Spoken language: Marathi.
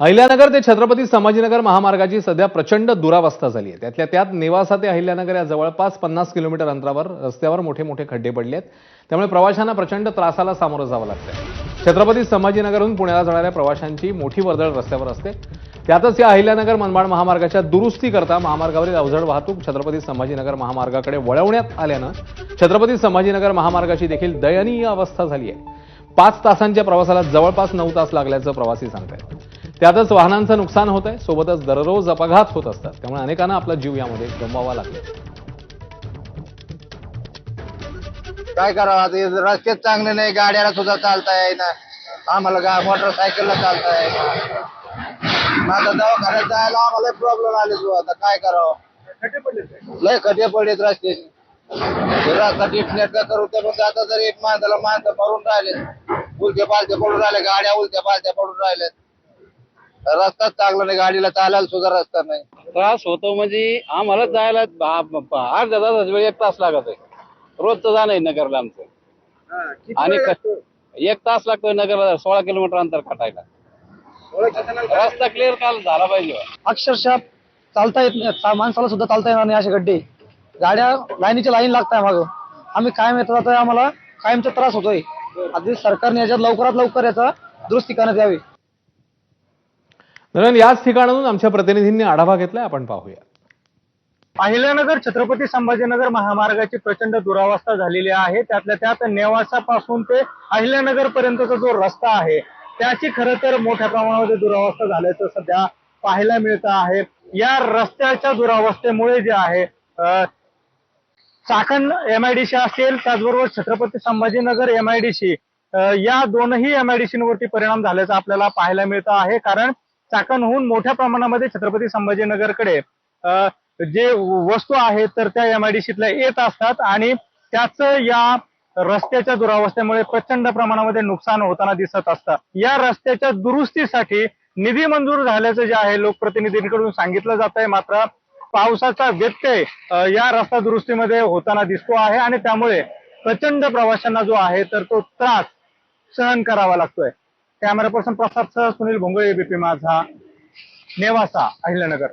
अहिल्यानगर ते छत्रपती संभाजीनगर महामार्गाची सध्या प्रचंड दुरावस्था झाली आहे. त्यातल्या त्यात नेवासा ते अहिल्यानगर या जवळपास पन्नास किलोमीटर अंतरावर रस्त्यावर मोठे मोठे खड्डे पडले आहेत. त्यामुळे प्रवाशांना प्रचंड त्रासाला सामोरं जावं लागतं छत्रपती संभाजीनगरहून पुण्याला जाणाऱ्या प्रवाशांची मोठी वर्दळ रस्त्यावर असते. त्यातच या अहिल्यानगर मनमाड महामार्गाच्या दुरुस्तीकरता महामार्गावरील अवजड वाहतूक छत्रपती संभाजीनगर महामार्गाकडे वळवण्यात आल्यानं छत्रपती संभाजीनगर महामार्गाची देखील दयनीय अवस्था झाली आहे. पाच तासांच्या प्रवासाला जवळपास नऊ तास लागल्याचं प्रवासी सांगतायत. त्यातच वाहनांचं नुकसान होत आहे. सोबतच दररोज अपघात होत असतात. त्यामुळे अनेकांना आपला जीव यामध्ये गमवावा लागला काय करावं आता? रस्तेच चांगले नाही. गाड्याला सुद्धा चालता येईना. आम्हाला गा मोटरसायकलला चालता येईना. माझा दवाखान्यात जायला आम्हाला प्रॉब्लेम आले तू आता काय करावं? लय खड्डे पडलेत रस्ते रस्ता नीट का करू ते पण आता जर एक माणसाला माणसं पडून राहिले उलट्या पालटे पडून राहिले गाड्या उलट्या पालट्या पडून राहिल्यात. रस्ताच चांगला नाही गाडीला चालायला सुद्धा रस्ता नाही. त्रास होतो म्हणजे आम्हाला जायला अर्ध्या तासाचा वेळ एक तास लागत आहे. रोजचं जाणं आहे नगरला आमचं. आणि क- एक तास लागतोय नगरला सोळा किलोमीटर अंतर कटायला. रस्ता क्लिअर काल झाला पाहिजे. अक्षरशः चालता येत नाही चा- माणसाला सुद्धा चालता येणार नाही असे गड्डे. गाड्या लाईनीच्या लाईन लागताय मागं. आम्ही कायम येतो आता आम्हाला कायमचा त्रास होतोय. आधी सरकारने याच्यात लवकरात लवकर याचा दुरुस्ती करण्यात यावी. दरम्यान याच ठिकाणाहून आमच्या प्रतिनिधींनी आढावा घेतलाय आपण पाहूया. अहिल्यानगर छत्रपती संभाजीनगर महामार्गाची प्रचंड दुरावस्था झालेली आहे. त्यातल्या त्यात नेवासा पासून ते अहिल्यानगर पर्यंतचा जो रस्ता आहे त्याची खरं तर मोठ्या प्रमाणामध्ये दुरावस्था झाल्याचं सध्या पाहायला मिळतं आहे. या रस्त्याच्या दुरावस्थेमुळे जे आहे चाकण एमआयडीसी असेल त्याचबरोबर छत्रपती संभाजीनगर एमआयडीसी या दोनही एमआयडीसीवरती परिणाम झाल्याचा आपल्याला पाहायला मिळतं आहे. कारण चाकणहून मोठ्या प्रमाणामध्ये छत्रपती संभाजीनगरकडे जे वस्तू आहेत तर त्या एमआयडीसीतल्या येत असतात आणि त्याच या रस्त्याच्या दुरावस्थेमुळे प्रचंड प्रमाणामध्ये नुकसान होताना दिसत असतं. या रस्त्याच्या दुरुस्तीसाठी निधी मंजूर झाल्याचं जे आहे लोकप्रतिनिधींकडून सांगितलं जात आहे मात्र पावसाचा व्यत्यय या रस्ता दुरुस्तीमध्ये होताना दिसतो आहे आणि त्यामुळे प्रचंड प्रवाशांना जो आहे तर तो त्रास सहन करावा लागतोय. कॅमेरा पर्सन प्रसाद सह सुनील भोंगळे बीपी माझा नेवासा अहिल्यानगर.